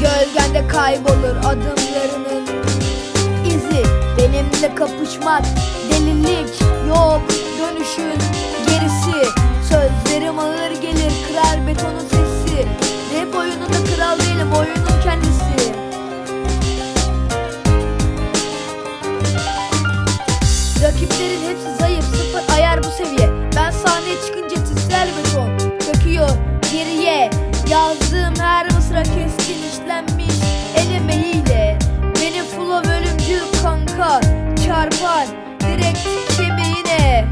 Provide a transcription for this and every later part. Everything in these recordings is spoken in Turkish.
Gölgende kaybolur adımlarının izi. Benimle kapışmak delilik yok dönüşün gerisi. Sözlerim ağır gelir kırar betonun sesi. Rap oyununda kral değilim oyunun kendisi. Rakiplerin hepsi keskin işlenmiş el emeğiyle Benim flow ölümcül kanka Çarpar direkt kemiğine.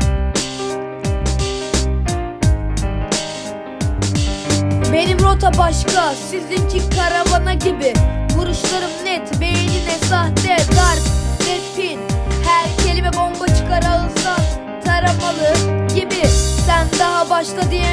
Benim rota başka, sizinki karavana gibi. Vuruşlarım net, beynine sahte, darp, rapin Her kelime bomba çıkar ağızdan, taramalı gibi. Sen daha başla diyemeden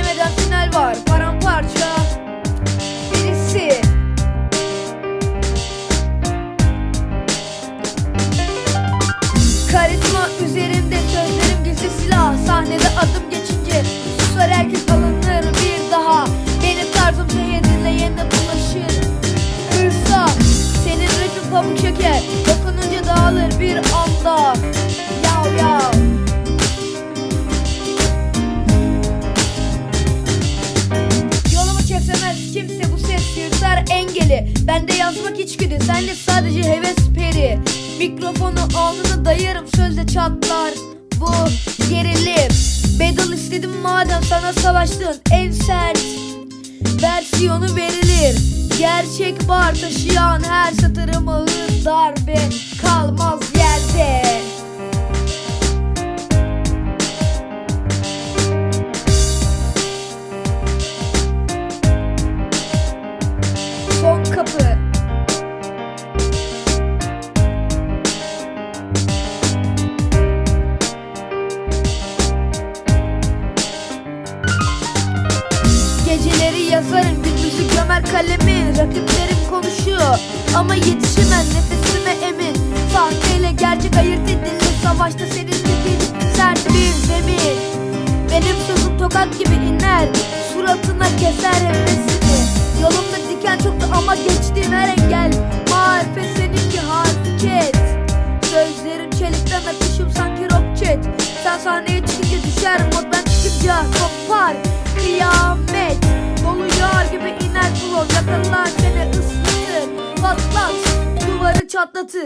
şeker Dokununca dağılır bir anda. Yav yav. Yolumu kesemez kimse bu ses yırtar engeli. Bende yazmak içgüdü sende sadece heves peri. Mikrofonu alnına dayarım sözle çatlar. Bu gerilim. Battle istedim madem sana savaştın en sert Versiyonu verilir Gerçek bar taşıyan her satırım ağır darbe Kalmaz yerde. Son kapı. Geceleri yazarım gündüzü gömer kalemi Rakiplerim konuşuyor. Ama yetişemem nefesime emin. Sahteyle gerçek ayırt edilir Savaşta senin tipin sert bir zemin. Benim sözüm tokat gibi iner Suratına keser hevesini Yolumda diken çoktu ama geçtiğim her engel. Marifet seninki harfi ket. Sözlerim çelikten akışım sanki roket. Sen sahneye çıkınca düşer mod ben çıkınca kopar. Yağar Yakalar seni ıslatır. Patlat duvarı çatlatır